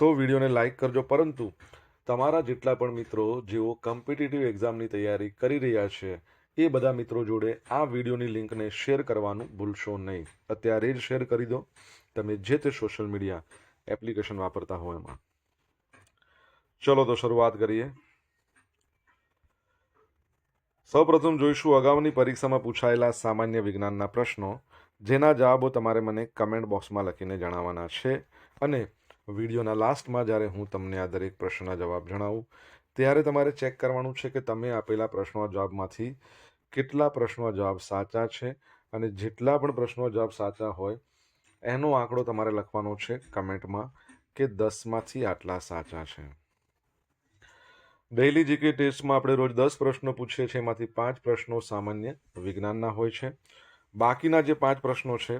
તો વિડીયોને લાઈક કરજો. પરંતુ તમારા જેટલા પણ મિત્રો જેઓ કોમ્પિટિટિવ એક્ઝામની તૈયારી કરી રહ્યા છે, એ બધા મિત્રો જોડે આ વિડીયોની લિંકને શેર કરવાનું ભૂલશો નહીં. અત્યારે જ શેર કરી દો. તમે જે તે સોશિયલ મીડિયા એપ્લિકેશન વાપરતા હો એમાં. ચલો તો શરૂઆત કરીએ. સૌપ્રથમ જોઈશું અગાઉની પરીક્ષામાં પૂછાયેલા સામાન્ય વિજ્ઞાનના પ્રશ્નો, જેના જવાબો તમારે મને કમેન્ટ બોક્સમાં લખીને જણાવવાના છે. અને વિડીયોના લાસ્ટમાં જ્યારે હું તમને આ દરેક પ્રશ્નના જવાબ જણાવું, ત્યારે તમારે ચેક કરવાનું છે કે તમે આપેલા પ્રશ્નો જવાબમાંથી કેટલા પ્રશ્નો જવાબ સાચા છે અને જેટલા પણ પ્રશ્નો જવાબ સાચા હોય, એનો આંકડો તમારે લખવાનો છે કમેન્ટમાં કે દસમાંથી આટલા સાચા છે. ડેઇલી જીકે ટેસ્ટમાં આપણે રોજ દસ પ્રશ્નો પૂછીએ છીએ, એમાંથી પાંચ પ્રશ્નો સામાન્ય વિજ્ઞાનના હોય છે. બાકીના જે પાંચ પ્રશ્નો છે,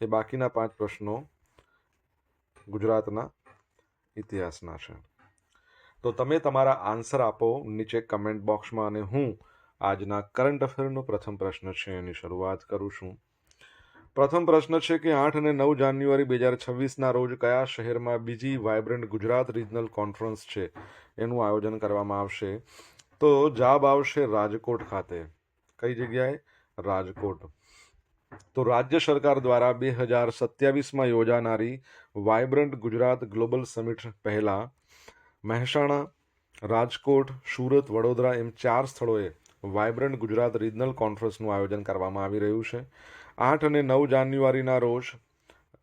એ બાકીના પાંચ પ્રશ્નો ગુજરાતના ઇતિહાસના છે. તો તમે તમારા આન્સર આપો નીચે કમેન્ટ બોક્સમાં અને હું આજના કરંટ અફેરનો પ્રથમ પ્રશ્ન છે એની શરૂઆત કરું છું. પ્રથમ પ્રશ્ન છે કે આઠ અને નવ જાન્યુઆરી બે હજાર છવ્વીસના રોજ કયા શહેરમાં બીજી વાયબ્રન્ટ ગુજરાત રિજનલ કોન્ફરન્સ છે એનું આયોજન કરવામાં આવશે? તો જવાબ આવશે રાજકોટ ખાતે. કઈ જગ્યાએ? રાજકોટ. તો રાજ્ય સરકાર દ્વારા બે હજાર સત્યાવીસમાં યોજાનારી વાયબ્રન્ટ ગુજરાત ગ્લોબલ સમિટ પહેલાં મહેસાણા, રાજકોટ, સુરત, વડોદરા એમ ચાર સ્થળોએ વાયબ્રન્ટ ગુજરાત રિજનલ કોન્ફરન્સનું આયોજન કરવામાં આવી રહ્યું છે. આઠ અને નવ જાન્યુઆરીના રોજ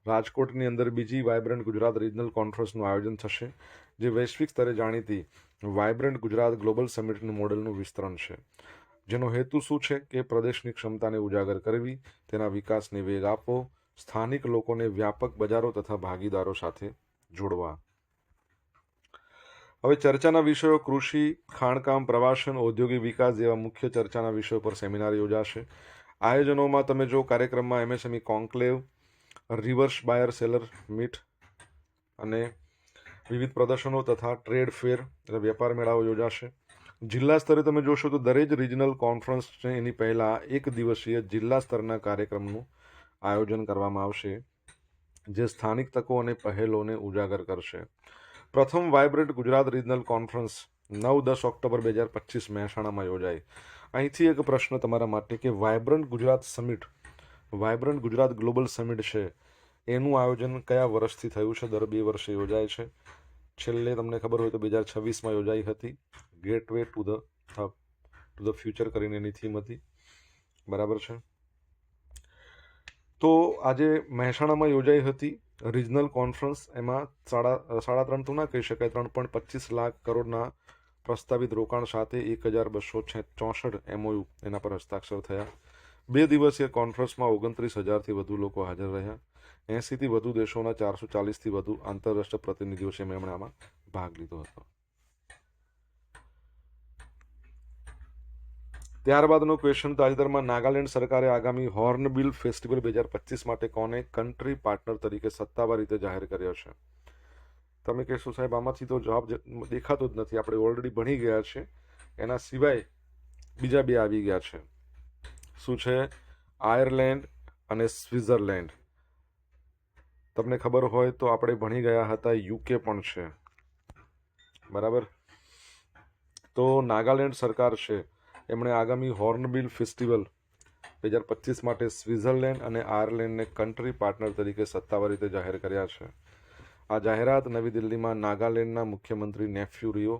રાજકોટની અંદર બીજી વાયબ્રન્ટ ગુજરાત રિજનલ કોન્ફરન્સનું આયોજન થશે, જે વૈશ્વિક સ્તરે જાણીતી વાયબ્રન્ટ ગુજરાત ગ્લોબલ સમિટનું મોડેલનું વિસ્તરણ છે. જેનો હેતુ શું છે કે પ્રદેશની ક્ષમતાને ઉજાગર કરવી, તેના વિકાસને વેગ આપવો, સ્થાનિક લોકોને વ્યાપક બજારો તથા ભાગીદારો સાથે જોડવા. હવે ચર્ચાના વિષયો કૃષિ, ખાણકામ, પ્રવાસન, ઔદ્યોગિક વિકાસ જેવા મુખ્ય ચર્ચાના વિષયો પર સેમિનાર યોજાશે. આયોજનોમાં તમે જો કાર્યક્રમમાં MSME conclave, reverse buyer seller meet અને વિવિધ પ્રદર્શનો તથા ટ્રેડ ફેર એટલે વેપાર મેળાઓ યોજાશે. જિલ્લા સ્તરે તમે જોશો તો દરેક રિજનલ કોન્ફરન્સ છે. એની પહેલાં એક દિવસીય જિલ્લા સ્તરના કાર્યક્રમનું આયોજન કરવામાં આવશે, જે સ્થાનિક તકો અને પહેલોને ઉજાગર કરશે. પ્રથમ વાઇબ્રન્ટ ગુજરાત રિજનલ કોન્ફરન્સ નવ દસ ઓક્ટોબર બે હજાર પચીસ મહેસાણામાં યોજાઈ અહીંથી એક પ્રશ્ન તમારા માટે કે vibrant Gujarat summit vibrant Gujarat global summit છે, એનું આયોજન કયા વર્ષથી થયું છે? દર બે વર્ષે યોજાય છે. છેલ્લે તમને ખબર હોય તો બે હજાર છવ્વીસમાં યોજાઈ હતી. Gateway to the to the future કરીને એની થીમ હતી. બરાબર છે? તો આજે મહેસાણામાં યોજાઈ હતી રિજનલ કોન્ફરન્સ એમાં સાડા સાડા ત્રણ તો ના કહી શકાય, ત્રણ પોઈન્ટ પચીસ લાખ કરોડના પ્રસ્તાવિત રોકાણ સાથે એક હજાર બસો ચોસઠ એમઓયુ એના પર હસ્તાક્ષર થયા. બે દિવસીય કોન્ફરન્સમાં ઓગણત્રીસ હજારથી વધુ લોકો હાજર રહ્યા. એંસીથી વધુ દેશોના ચારસો ચાલીસથી વધુ આંતરરાષ્ટ્રીય પ્રતિનિધિઓ છે એમણે આમાં ભાગ લીધો હતો. ત્યારબાદનો ક્વેશ્ચન તાજેતરમાં નાગાલેન્ડ સરકારે આગામી હોર્નબિલ ફેસ્ટિવલ બે હજાર પચીસ માટે કોને કન્ટ્રી પાર્ટનર તરીકે સત્તાવાર રીતે જાહેર કર્યો છે? તમે કહેશો, સાહેબ, આમાંથી તો જવાબ દેખાતો જ નથી. આપણે ઓલરેડી ભણી ગયા છે. એના સિવાય બીજા બે આવી ગયા છે. શું છે? આયર્લેન્ડ અને સ્વિટ્ઝરલેન્ડ તમને ખબર હોય તો આપણે ભણી ગયા હતા યુકે પણ છે. બરાબર? તો નાગાલેન્ડ સરકાર છે. એમણે આગામી હોર્નબિલ ફેસ્ટિવલ બે હજાર પચીસ માટે સ્વિટ્ઝરલેન્ડ અને આયર્લેન્ડને કન્ટ્રી પાર્ટનર તરીકે સત્તાવાર રીતે જાહેર કર્યા છે. આ જાહેરાત નવી દિલ્હીમાં નાગાલેન્ડના મુખ્યમંત્રી નેફ્યુ રિયો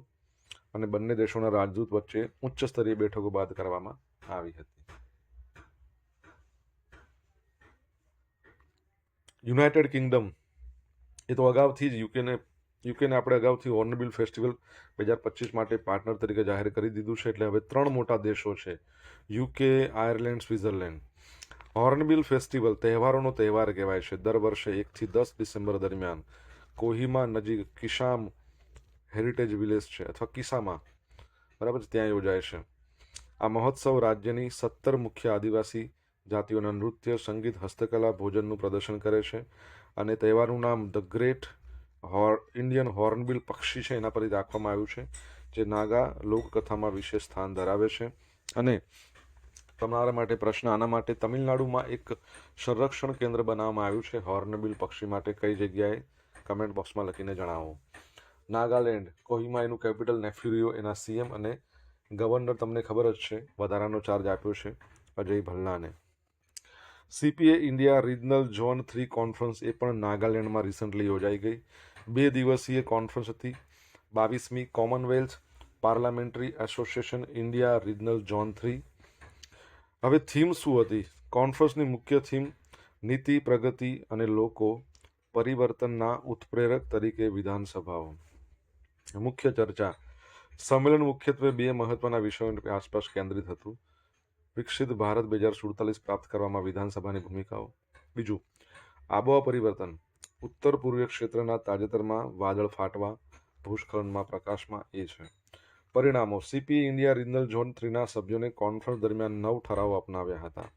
અને બંને દેશોના રાજદૂત વચ્ચે ઉચ્ચ સ્તરીય બેઠકો બાદ કરવામાં આવી હતી. યુનાઇટેડ કિંગડમ એ તો અગાઉથી જ યુકેને યુકેને આપણે અગાઉથી હોર્નબિલ ફેસ્ટિવલ બે હજાર પચીસ માટે પાર્ટનર તરીકે જાહેર કરી દીધું છે, એટલે હવે ત્રણ મોટા દેશો છે, UK, Ireland Switzerland hornbill festival તહેવારોનો તહેવાર કહેવાય છે. દર વર્ષે એકથી દસ ડિસેમ્બર દરમિયાન કોહિમા નજીક કિસામ હેરિટેજ વિલેજ છે, અથવા કિસામાં. બરાબર ત્યાં યોજાય છે. આ મહોત્સવ રાજ્યની સત્તર મુખ્ય આદિવાસી જાતિઓના નૃત્ય, સંગીત, હસ્તકલા, ભોજનનું પ્રદર્શન કરે છે અને તહેવારનું નામ ધ ગ્રેટ હોર, ઇન્ડિયન હોર્નબિલ પક્ષી છે, એના પરથી રાખવામાં આવ્યું છે, જે નાગા લોકકથામાં વિશેષ સ્થાન ધરાવે છે. અને તમારા માટે પ્રશ્ન, આના માટે તમિલનાડુમાં એક સંરક્ષણ કેન્દ્ર બનાવવામાં આવ્યું છે, હોર્નબિલ પક્ષી માટે કઈ જગ્યાએ? કમેન્ટ બોક્સમાં લખીને જણાવો. નાગાલેન્ડ, કોહિમા એનું કેપિટલ નેફ્યુરિયો, એના સીએમ અને ગવર્નર તમને ખબર જ છે, વધારાનો ચાર્જ આપ્યો છે, Ajay ભલ્લાને. CPA India regional zone three conference એ પણ નાગાલેન્ડમાં રિસન્ટલી યોજાઈ ગઈ. બે દિવસીય કોન્ફરન્સ હતી. બાવીસમી Commonwealth parliamentary association India regional zone three હવે થીમ શું હતી? કોન્ફરન્સની મુખ્ય થીમ નીતિ, પ્રગતિ અને લોકો પરિવર્તનના ઉત્પ્રેરક તરીકે વિધાનસભાઓ. મુખ્ય ચર્ચા. સંમેલન મુખ્યત્વે બે મહત્વના વિષયોની આસપાસ કેન્દ્રિત હતું. વિકસિત ભારત બે હજાર સુડતાલીસ પ્રાપ્ત કરવામાં વિધાનસભાની ભૂમિકાઓ. બીજું, આબોહવા પરિવર્તન. ઉત્તર પૂર્વીય ક્ષેત્રના તાજેતરમાં વાદળ ફાટવા, ભૂસ્ખલનમાં પ્રકાશમાં એ છે. પરિણામો સીપી ઇન્ડિયા રિજનલ ઝોન થ્રીના સભ્યોને કોન્ફરન્સ દરમિયાન નવ ઠરાવો અપનાવ્યા હતા.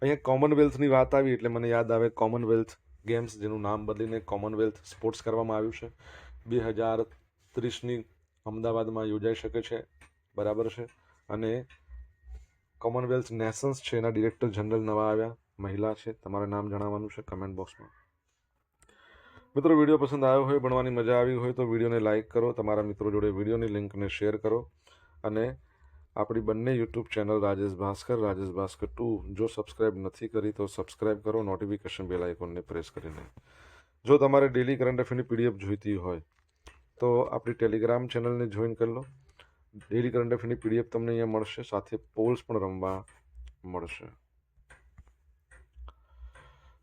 અહીંયા કોમનવેલ્થની વાત આવી એટલે મને યાદ આવે કોમનવેલ્થ ગેમ્સ જેનું નામ બદલીને કોમનવેલ્થ સ્પોર્ટ્સ કરવામાં આવ્યું છે. બે હજાર ત્રીસની અમદાવાદમાં યોજાઈ શકે છે, બરાબર છે. અને કોમનવેલ્થ નેશન્સ છે, એના ડિરેક્ટર જનરલ નવા આવ્યા, મહિલા છે. તમારે નામ જણાવવાનું છે કમેન્ટ બોક્સમાં મિત્રો, વીડિયો પસંદ આવ્યો હોય ભણવાની મજા આવી હોય તો વિડીયોને લાઇક કરો, તમારા મિત્રો જોડે વિડીયોની લિંકને શેર કરો અને આપણી બંને YouTube channel Rajesh Bhaskar Rajesh Bhaskar two. જો સબસ્ક્રાઇબ નથી કરી તો સબસ્ક્રાઇબ કરો, નોટિફિકેશન બેલ આઇકોનને પ્રેસ કરીને. જો તમારે ડેલી કરંટ અફેરની પીડીએફ જોઈતી હોય તો આપણી ટેલિગ્રામ ચેનલને જોઈન કરી લો. ડેલી કરંટ અફેરની પીડીએફ તમને અહીંયા મળશે, સાથે પોલ્સ પણ રમવા મળશે.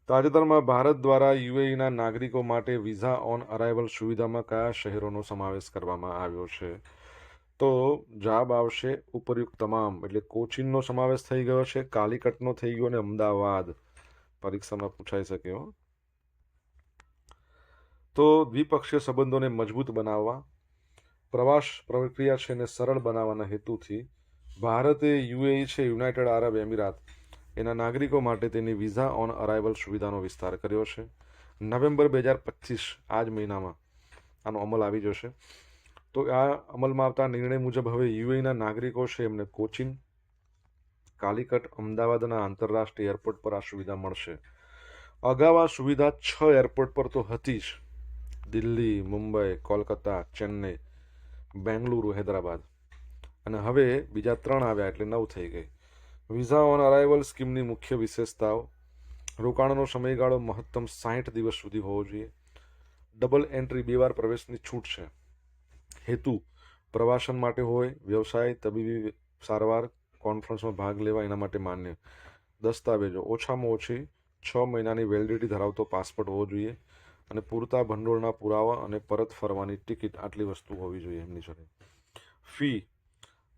તાજેતરમાં ભારત દ્વારા યુએઈના નાગરિકો માટે વિઝા ઓન અરાઇવલ સુવિધામાં કયા શહેરોનો સમાવેશ કરવામાં આવ્યો છે? તો જવાબ આવશે ઉપરયુક્ત તમામ, એટલે કોચિનનો સમાવેશ થઈ ગયો છે, કાલિકટનો થઈ ગયો અને અમદાવાદ. પરીક્ષામાં પૂછાઈ શકે હો. તો દ્વિપક્ષીય સંબંધોને મજબૂત બનાવવા, પ્રવાસ પ્રક્રિયા છે એને સરળ બનાવવાના હેતુથી ભારતે યુએઈ છે, યુનાઇટેડ આરબ એમિરાત એના નાગરિકો માટે તેની વિઝા ઓન અરાઇવલ સુવિધાનો વિસ્તાર કર્યો છે. નવેમ્બર બે હજાર પચીસ આ જ મહિનામાં આનો અમલ આવી જશે. તો આ અમલમાં આવતા નિર્ણય મુજબ હવે યુએના નાગરિકો છે એમને કોચિન, કાલિકટ અમદાવાદના આંતરરાષ્ટ્રીય એરપોર્ટ પર આ સુવિધા મળશે. અગાઉ આ સુવિધા છ એરપોર્ટ પર તો હતી જ. દિલ્હી, મુંબઈ, કોલકાતા, ચેન્નઈ, બેંગલુરુ, હૈદરાબાદ. અને હવે બીજા ત્રણ આવ્યા એટલે નવ થઈ ગઈ. વિઝા ઓન અરાઇવલ સ્કીમની મુખ્ય વિશેષતાઓ. રોકાણનો સમયગાળો મહત્તમ સાહીઠ દિવસ સુધી હોવો જોઈએ. ડબલ એન્ટ્રી બે વાર પ્રવેશની છૂટ છે. હેતુ, પ્રવાસન માટે હોય, વ્યવસાય, તબીબી સારવાર, કોન્ફરન્સમાં ભાગ લેવા એના માટે માન્ય. દસ્તાવેજો, ઓછામાં ઓછી છ મહિનાની વેલિડિટી ધરાવતો પાસપોર્ટ હોવો જોઈએ અને પૂરતા ભંડોળના પુરાવા અને પરત ફરવાની ટિકિટ આટલી વસ્તુ હોવી જોઈએ એમની જોડે. ફી,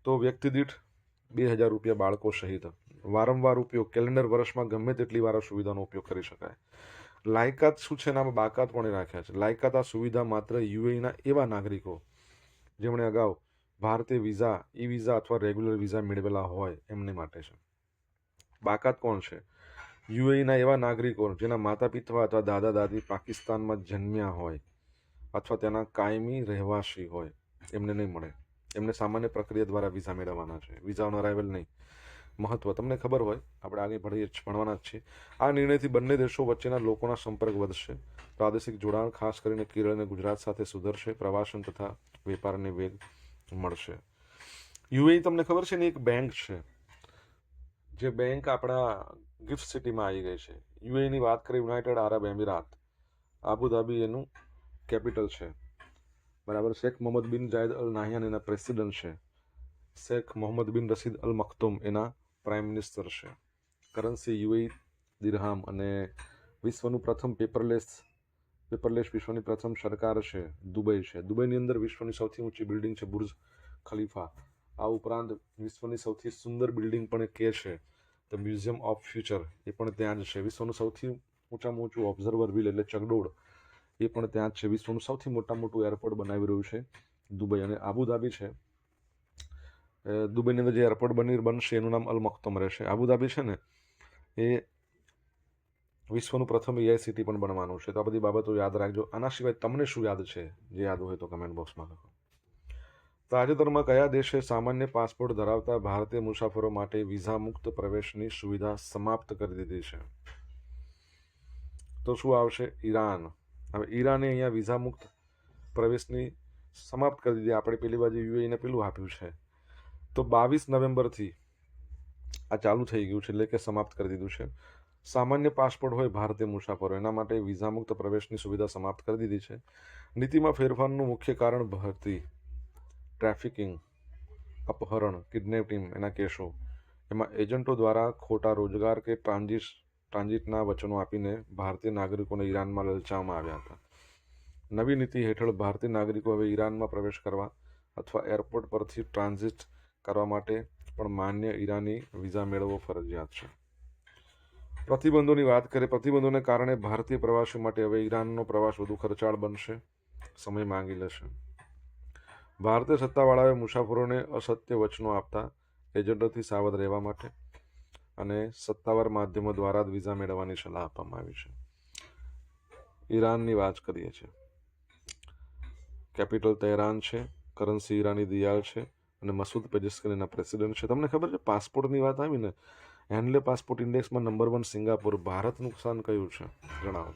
તો વ્યક્તિ દીઠ બે હજાર રૂપિયા બાળકો સહિત. વારંવાર ઉપયોગ, કેલેન્ડર વર્ષમાં ગમે તેટલી વાર સુવિધાનો ઉપયોગ કરી શકાય. લાયકાત શું છે એનામાં બાકાત પણ રાખ્યા છે? લાયકાત આ સુવિધા માત્ર યુએઈના એવા નાગરિકો, જેમણે અગાઉ ભારતીય વિઝા ઈ વિઝા અથવા રેગ્યુલર વિઝા મેળવેલા હોય એમને માટે છે. બાકાત કોણ છે? યુએઈના એવા નાગરિકો જેના માતા પિતા અથવા દાદા દાદી પાકિસ્તાનમાં જન્મ્યા હોય અથવા તેના કાયમી રહેવાસી હોય, એમને નહીં મળે. એમને સામાન્ય પ્રક્રિયા દ્વારા વિઝા મેળવવાના છે. વિઝા ઓન નહીં. મહત્વ. તમને ખબર હોય, આપણે આગળ ભણીએ ભણવાના જ છીએ. આ નિર્ણયથી બંને દેશો વચ્ચેના લોકોના સંપર્ક વધશે. પ્રાદેશિક જોડાણ, ખાસ કરીને કેરળ અને ગુજરાત સાથે સુધરશે. પ્રવાસન તથા વેપારને વેગ મળશે. યુએઈ તમને ખબર છે ને, એક બેંક છે. જે બેંક આપણા ગિફ્ટ સિટીમાં આવી ગઈ છે. યુએની વાત કરીએ યુનાઇટેડ આરબ એમિરાત આબુધાબી એનું કેપિટલ છે. બરાબર? શેખ મોહમ્મદ બિન જાયદ અલ નાહયાન એના પ્રેસિડન્ટ છે. શેખ મોહમ્મદ બિન રસીદ અલ મખતુમ એના પ્રાઇમ મિનિસ્ટર છે. કરન્સી યુએ દિરહામ અને વિશ્વનું પ્રથમ પેપરલેસ પેપરલેસ વિશ્વની પ્રથમ સરકાર છે, દુબઈ છે. દુબઈની અંદર વિશ્વની સૌથી ઊંચી બિલ્ડિંગ છે બુર્જ ખલીફા. આ ઉપરાંત વિશ્વની સૌથી સુંદર બિલ્ડિંગ પણ એ છે, ધ મ્યુઝિયમ ઓફ ફ્યુચર. એ પણ ત્યાં જ છે. વિશ્વનું સૌથી ઊંચામાં ઊંચું ઓબ્ઝર્વર વિલ એટલે ચગડોળ એ પણ ત્યાં છે. વિશ્વનું સૌથી મોટા મોટું એરપોર્ટ બનાવી રહ્યું છે દુબઈ અને આબુધાબી છે. દુબઈની અંદર જે એરપોર્ટ બની બનશે એનું નામ અલ રહેશે. આબુધાબી છે ને, એ વિશ્વનું પ્રથમ એઆઈ પણ બનવાનું છે. તો આ બધી બાબતો યાદ રાખજો. આના સિવાય તમને શું યાદ છે? જે યાદ હોય તો કમેન્ટ બોક્સમાં લખો. તાજેતરમાં કયા દેશે સામાન્ય પાસપોર્ટ ધરાવતા ભારતીય મુસાફરો માટે વિઝા મુક્ત પ્રવેશની સુવિધા સમાપ્ત કરી દીધી છે? તો શું આવશે? ઈરાન. હવે ઈરાને અહીંયા વિઝા મુક્ત પ્રવેશની સમાપ્ત કરી દીધી. આપણે પેલી બાજુ યુએઈને પેલું આપ્યું છે. તો બાવીસ નવેમ્બરથી આ ચાલુ થઈ ગયું છે, એટલે કે સમાપ્ત કરી દીધું છે. સામાન્ય પાસપોર્ટ હોય ભારતીય મુસાફરો, એના માટે વિઝા મુક્ત પ્રવેશની સુવિધા સમાપ્ત કરી દીધી છે. નીતિમાં ફેરફારનું મુખ્ય કારણ ભરતી, ટ્રાફિકિંગ, અપહરણ, કિડનેપિંગ એના કેસો. એમાં એજન્ટો દ્વારા ખોટા રોજગાર કે ટ્રાન્ઝિટ ટ્રાન્ઝિટના વચનો આપીને ભારતીય નાગરિકોને ઈરાનમાં લલચાવવામાં આવ્યા હતા. નવી નીતિ હેઠળ ભારતીય નાગરિકો હવે ઈરાનમાં પ્રવેશ કરવા અથવા એરપોર્ટ પરથી ટ્રાન્ઝિટ કરવા માટે પણ માન્ય ઈરાની વિઝા મેળવવો ફરજિયાત છે. પ્રતિબંધોની વાત કરીએ, પ્રતિબંધોને કારણે ભારતીય પ્રવાસીઓ માટે હવે ઈરાનનો પ્રવાસ વધુ ખર્ચાળ બનશે. સમય માંગી લેશે. ભારતીય સત્તાવાળાએ મુસાફરોને અસત્ય વચનો આપતા એજન્ટોથી સાવધ રહેવા માટે અને સત્તાવાર માધ્યમો દ્વારા જ વિઝા મેળવવાની સલાહ આપવામાં આવી છે. ઈરાનની વાત કરીએ છીએ. કેપિટલ તહેરાન છે, કરન્સી ઈરાની દિયાલ છે અને મસૂદ પેજેસ્કર એના પ્રેસિડન્ટ છે. તમને ખબર છે, પાસપોર્ટની વાત આવી ને હેન્ડલે પાસપોર્ટ ઇન્ડેક્સમાં નંબર વન સિંગાપુર. ભારત નુકસાન કયું છે? જણાવો.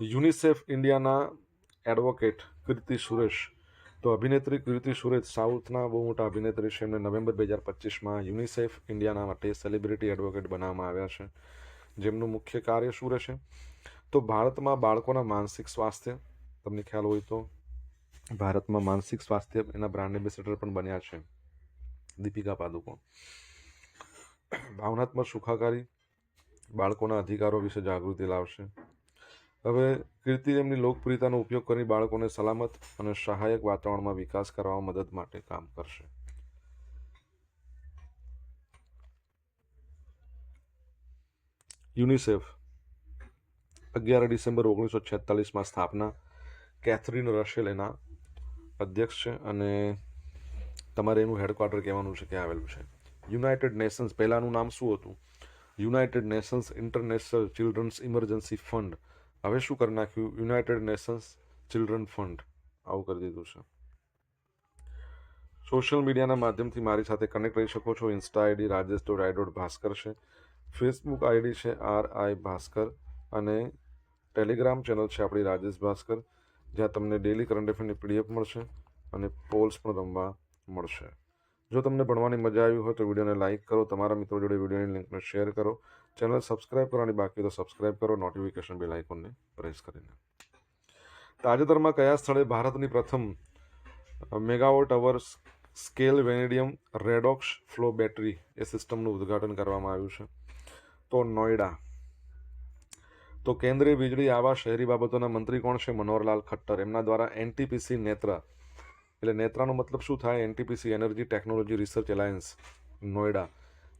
યુનિસેફ ઇન્ડિયાના એડવોકેટ કીર્તિ સુરેશ તો અભિનેત્રી કીર્તિ સુરેશ સાઉથના બહુ મોટા અભિનેત્રી છે. એમને નવેમ્બર બે હજાર પચીસમાં યુનિસેફ ઇન્ડિયાના માટે સેલિબ્રિટી એડવોકેટ બનાવવામાં આવ્યા છે. જેમનું મુખ્ય કાર્ય શું રહેશે? તો ભારતમાં બાળકોના માનસિક સ્વાસ્થ્ય, તમને ખ્યાલ હોય તો ભારતમાં માનસિક સ્વાસ્થ્ય એના બ્રાન્ડ એમ્બેસેડર પણ બન્યા છે. દીપિકા પાદુકોણ ભાવનાત્મક સુખાકારી બાળકોના અધિકારો વિશે જાગૃતિ લાવશે. હવે કીર્તિ એમની લોકપ્રિયતાનો ઉપયોગ કરી બાળકોને સલામત અને સહાયક વાતાવરણમાં વિકાસ કરવામાં મદદ માટે કામ કરશે. યુનિસેફ અગિયાર ડિસેમ્બર ઓગણીસો છેતાલીસમાં સ્થાપના. કેથરીન રશેલ એના અધ્યક્ષ છે અને તમારે એનું હેડક્વાર્ટર કહેવાનું છે કે આવેલું છે. યુનાઇટેડ નેશન્સ પહેલાંનું નામ શું હતું? United Nations International Children's Emergency Fund હવે શું કરી નાખ્યું? યુનાઇટેડ નેશન્સ ચિલ્ડ્રન ફંડ આવું કરી દીધું છે. સોશિયલ મીડિયાના માધ્યમથી મારી સાથે કનેક્ટ રહી શકો છો. Insta ID Rajesh dot I dot Bhaskar છે. ફેસબુક આઈડી છે આર આઈ ભાસ્કર અને ટેલિગ્રામ ચેનલ છે આપણી રાજેશ ભાસ્કર જ્યાં તમને ડેલી કરંટ અફેરની પીડીએફ મળશે અને પોલ્સ પણ રમવા મળશે. જો તમને ભણવાની મજા આવી હોય તો વિડીયોને લાઇક કરો. તમારા મિત્રો જોડે વિડીયોની લિંકને શેર કરો. ચેનલ સબસ્ક્રાઇબ કરવાની બાકી તો સબસ્ક્રાઇબ કરો નોટિફિકેશન બેલ આઇકોનને પ્રેસ કરીને. તાજેતરમાં કયા સ્થળે ભારતની પ્રથમ megawatt hour scale vanadium redox flow battery એ સિસ્ટમનું ઉદ્ઘાટન કરવામાં આવ્યું છે? તો નોઈડા તો કેન્દ્રીય વીજળી આવા શહેરી બાબતોના મંત્રી કોણ છે? મનોહરલાલ ખટ્ટર. એમના દ્વારા એનટીપીસી નેત્રા. એટલે નેત્રાનો મતલબ શું થાય? NTPC energy technology research alliance Noida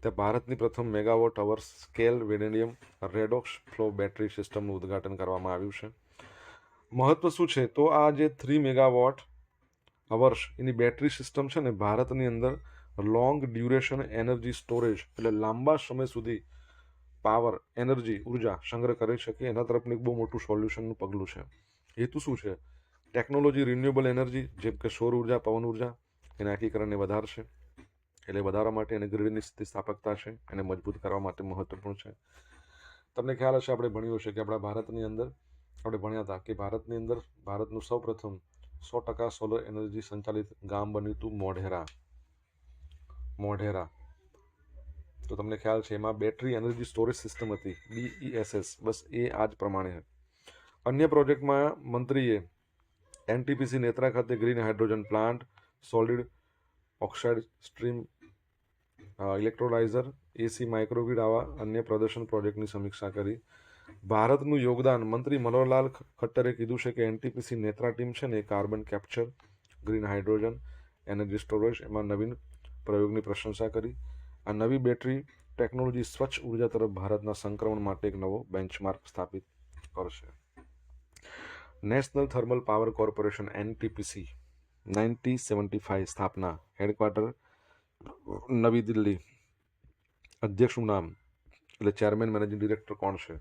ત્યાં ભારતની પ્રથમ megawatt hour scale vanadium redox flow battery સિસ્ટમનું ઉદ્ઘાટન કરવામાં આવ્યું છે. મહત્વ શું છે? તો આ જે થ્રી મેગાવોટ અવર્સ એની બેટરી સિસ્ટમ છે ને, ભારતની અંદર લોંગ ડ્યુરેશન એનર્જી સ્ટોરેજ એટલે લાંબા સમય સુધી પાવર એનર્જી ઊર્જા સંગ્રહ કરી શકે એના તરફનું એક બહુ મોટું સોલ્યુશનનું પગલું છે. હેતુ શું છે? ટેકનોલોજી રિન્યુએબલ એનર્જી જેમ કે સૌર ઊર્જા, પવન ઊર્જા, એના એકીકરણને વધારશે. એટલે વધારવા માટે એને ગ્રીડની સ્થિતિસ્થાપકતા છે, એને મજબૂત કરવા માટે મહત્વપૂર્ણ છે. તમને ખ્યાલ હશે, આપણે ભણ્યું હશે કે આપણા ભારતની અંદર, આપણે ભણ્યા હતા કે ભારતની અંદર ભારતનું સૌપ્રથમ સો ટકા સોલર એનર્જી સંચાલિત ગામ બન્યું હતું મોઢેરા. મોઢેરા. તો તમને ખ્યાલ છે, એમાં બેટરી એનર્જી સ્ટોરેજ સિસ્ટમ હતી બીઈએસએસ બસ એ આ જ પ્રમાણે અન્ય પ્રોજેક્ટમાં મંત્રીએ એનટીપીસી નેત્રા ખાતે green hydrogen plant solid oxide stream electrolyser AC microgrid આવા અન્ય પ્રદર્શન પ્રોજેક્ટની સમીક્ષા કરી. ભારતનું યોગદાન, મંત્રી મનોહરલાલ ખટ્ટરે કીધું છે કે એનટીપીસી નેત્રા ટીમ છે ને carbon capture, green hydrogen, energy storage એમાં નવીન પ્રયોગની પ્રશંસા કરી. આ નવી બેટરી ટેકનોલોજી સ્વચ્છ ઊર્જા તરફ ભારતના સંક્રમણ માટે એક નવો બેન્ચમાર્ક સ્થાપિત કરશે. National thermal power corporation NTPC ninety seventy five સ્થાપના, હેડક્વાર્ટર નવી દિલ્હી. અધ્યક્ષનું નામ, એટલે ચેરમેન મેનેજિંગ ડિરેક્ટર કોણ છે?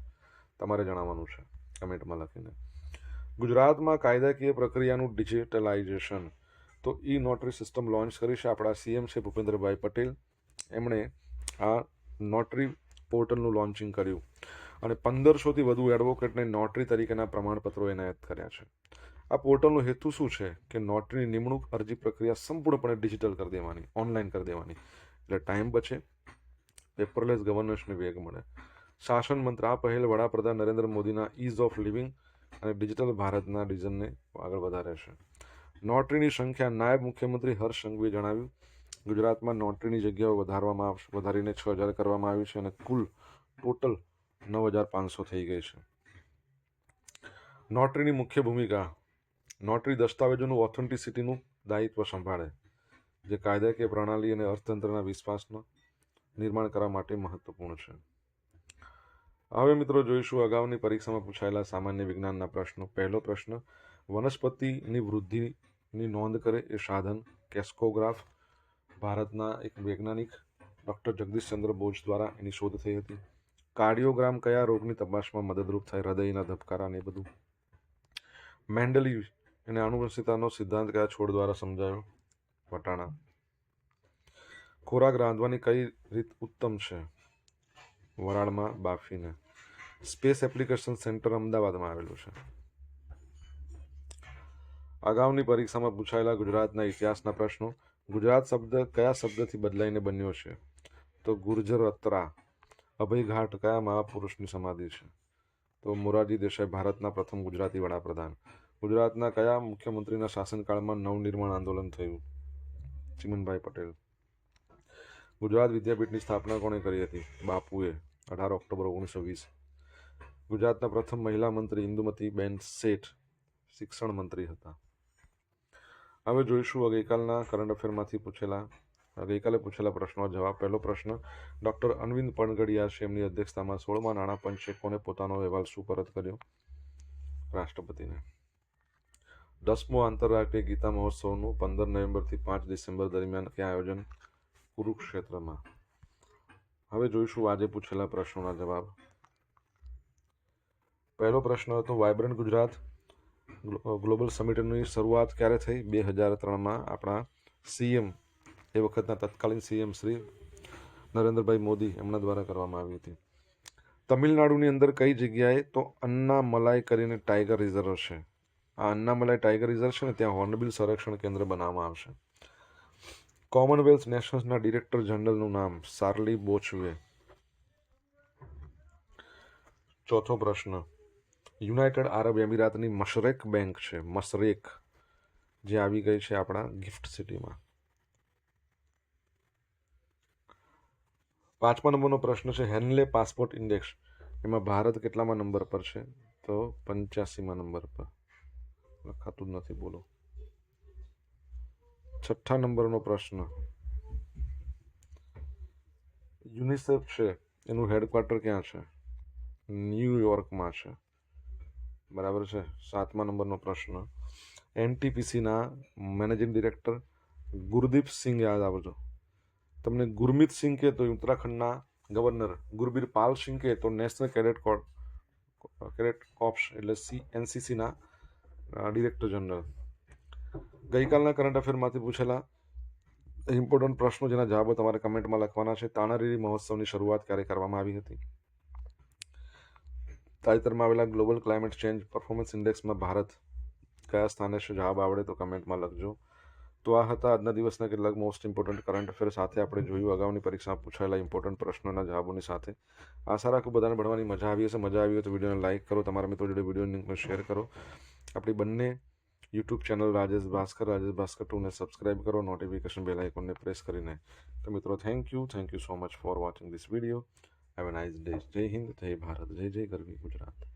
તમારે જણાવવાનું છે કમેન્ટમાં લખીને. ગુજરાતમાં કાયદાકીય પ્રક્રિયાનું ડિજિટલાઇઝેશન તો ઈ નોટરી સિસ્ટમ લોન્ચ કરી છે આપણા સીએમ છે ભૂપેન્દ્રભાઈ પટેલ. એમણે આ નોટરી પોર્ટલનું લોન્ચિંગ કર્યું. અને પંદરસોથી વધુ એડવોકેટને નોટરી તરીકેના પ્રમાણપત્રો એનાયત કર્યા છે. આ પોર્ટલનો હેતુ શું છે કે નોટરીની નિમણૂક અરજી પ્રક્રિયા સંપૂર્ણપણે ડિજિટલ કરી દેવાની, ઓનલાઈન કરી દેવાની. એટલે ટાઈમ બચે, પેપરલેસ ગવર્નન્સને વેગ મળે. શાસન મંત્ર આ પહેલ વડાપ્રધાન નરેન્દ્ર મોદીના ઇઝ ઓફ લિવિંગ અને ડિજિટલ ભારતના વિઝનને આગળ વધારે છે. નોટરીની સંખ્યા નાયબ મુખ્યમંત્રી હર્ષ સંઘવીએ જણાવ્યું, ગુજરાતમાં નોટરીની જગ્યાઓ વધારવામાં આવશે, વધારીને છ હજાર કરવામાં આવી છે અને કુલ ટોટલ નવ હજાર પાંચસો થઈ ગઈ છે. નોટરીની મુખ્ય ભૂમિકા નોટરી દસ્તાવેજોનું ઓથેન્ટિસિટીનું દાયિત્વ સંભાળે, જે કાયદાકીય પ્રણાલી અને અર્થતંત્રના વિશ્વાસનું નિર્માણ કરવા માટે મહત્વપૂર્ણ છે. હવે મિત્રો જોઈશું અગાઉની પરીક્ષામાં પૂછાયેલા સામાન્ય વિજ્ઞાનના પ્રશ્નો. પહેલો પ્રશ્ન, વનસ્પતિની વૃદ્ધિની નોંધ કરે એ સાધન કેસ્કોગ્રાફ, ભારતના એક વૈજ્ઞાનિક ડૉક્ટર જગદીશચંદ્ર બોઝ દ્વારા એની શોધ થઈ હતી. કાર્ડિયોગ્રામ કયા રોગની તપાસમાં મદદરૂપ થાય, હૃદયના ધબકારા ને બધું. મેન્ડલી એને આનુવંશિકતાનો સિદ્ધાંત કયા છોડ દ્વારા સમજાયો? વટાણા. ખોરાક રાંધવાની કઈ રીત ઉત્તમ છે? વરાળમાં બાફીને. સ્પેસ એપ્લિકેશન સેન્ટર અમદાવાદમાં આવેલું છે. અગાઉની પરીક્ષામાં પૂછાયેલા ગુજરાતના ઇતિહાસના પ્રશ્નો. ગુજરાત શબ્દ કયા શબ્દથી બદલાઈને બન્યો છે? તો ગુર્જર અત્રા અભયઘાટ કયા મહાપુરુષની સમાધિ છે? તો મોરારજી દેસાઈ ભારતના પ્રથમ ગુજરાતી વડાપ્રધાન. ગુજરાતના કયા મુખ્યમંત્રીના શાસનકાળમાં નવનિર્માણ આંદોલન થયું? ચિમનભાઈ પટેલ. ગુજરાત વિદ્યાપીઠની સ્થાપના કોણે કરી હતી? બાપુએ. અઢાર ઓક્ટોબર ઓગણીસો વીસ. ગુજરાતના પ્રથમ મહિલા મંત્રી ઇન્દુમતી બેન શેઠ શિક્ષણ મંત્રી હતા. હવે જોઈશું ગઈકાલના કરંટ અફેરમાંથી પૂછેલા ગઈકાલે પૂછેલા પ્રશ્નો જવાબ. પહેલો પ્રશ્ન, ડૉક્ટર અનવિંદ પણગડિયા છે એમની અધ્યક્ષતામાં સોળમાં નાણાં પંચે કોને પોતાનો અહેવાલ સુપરત કર્યો? રાષ્ટ્રપતિને. દસમો આંતરરાષ્ટ્રીય ગીતા મહોત્સવનું પંદર નવેમ્બરથી પાંચ ડિસેમ્બર દરમિયાન ક્યાં આયોજન? કુરુક્ષેત્રમાં. હવે જોઈશું આજે પૂછેલા પ્રશ્નોના જવાબ. પહેલો પ્રશ્ન હતો, વાયબ્રન્ટ ગુજરાત ગ્લોબલ સમિટની શરૂઆત ક્યારે થઈ? બે હજાર ત્રણમાં આપણા સીએમ, એ વખતના તત્કાલીન સીએમ શ્રી નરેન્દ્રભાઈ મોદી એમના દ્વારા કરવામાં આવી હતી. તમિલનાડુની અંદર કઈ જગ્યાએ તો અન્નામલાઈ કરીને ટાઈગર રિઝર્વ છે? આ અન્નામલાઈ ટાઈગર રિઝર્વ છે ને, ત્યાં હોર્નબિલ સંરક્ષણ કેન્દ્ર બનાવવામાં આવશે. કોમનવેલ્થ નેશન્સના ડિરેક્ટર જનરલનું નામ સાર્લી બોચવે. ચોથો પ્રશ્ન. યુનાઇટેડ આરબ એમિરાતની મશરેક બેંક છે. મશરેક જે આવી ગઈ છે આપણા ગિફ્ટ સિટીમાં. પાંચમા નંબરનો પ્રશ્ન છે, હેનલે પાસપોર્ટ ઇન્ડેક્સ. એમાં ભારત કેટલામાં નંબર પર છે? તો પંચ્યાસીમાં નંબર પર. લખાતું જ નથી, બોલો. છઠ્ઠા નંબરનો પ્રશ્ન. યુનિસેફ છે, એનું હેડક્વાર્ટર ક્યાં છે? ન્યુયોર્કમાં છે. બરાબર છે? સાતમા નંબરનો પ્રશ્ન. એનટીપીસીના મેનેજિંગ ડિરેક્ટર ગુરદીપ સિંહ યાદ આવજો. તમને ગુરમીત સિંહ કહે તો ઉત્તરાખંડના ગવર્નર, ગુરબીર પાલ સિંહ કહે તો national cadet code cadet corps એટલે સી એનસીસીના ડિરેક્ટર જનરલ ગઈકાલના કરંટ અફેરમાંથી પૂછેલા ઇમ્પોર્ટન્ટ પ્રશ્નો જેના જવાબો તમારે કમેન્ટમાં લખવાના છે. તાનારીરી મહોત્સવની શરૂઆત ક્યારે કરવામાં આવી હતી? તાજેતરમાં આવેલા ગ્લોબલ ક્લાઇમેટ ચેન્જ પરફોર્મન્સ ઇન્ડેક્સમાં ભારત કયા સ્થાને છે જવાબ આવડે તો કમેન્ટમાં લખજો. તો આ હતા આજના દિવસના કેટલાક મોસ્ટ ઇમ્પોર્ટન્ટ કરંટ અફેર સાથે આપણે જોયું. અગાઉની પરીક્ષામાં પૂછાયેલા ઇમ્પોર્ટન્ટ પ્રશ્નોના જવાબોની સાથે. આશા રાખું બધાને ભણવાની મજા આવી હશે. મજા આવી હોય તો વિડીયોને લાઇક કરો. તમારા મિત્રો જોડે વીડિયો લિંકને શેર કરો. આપણી બંને યુટ્યુબ ચેનલ રાજેશ ભાસ્કર રાજેશ ભાસ્કર ટુને સબસ્ક્રાઇબ કરો નોટિફિકેશન બેલ આઇકોનને પ્રેસ કરીને તો મિત્રો thank you thank you so much for watching this video have a nice day Jai Hind Jai Bharat જય જય ગરવી ગુજરાત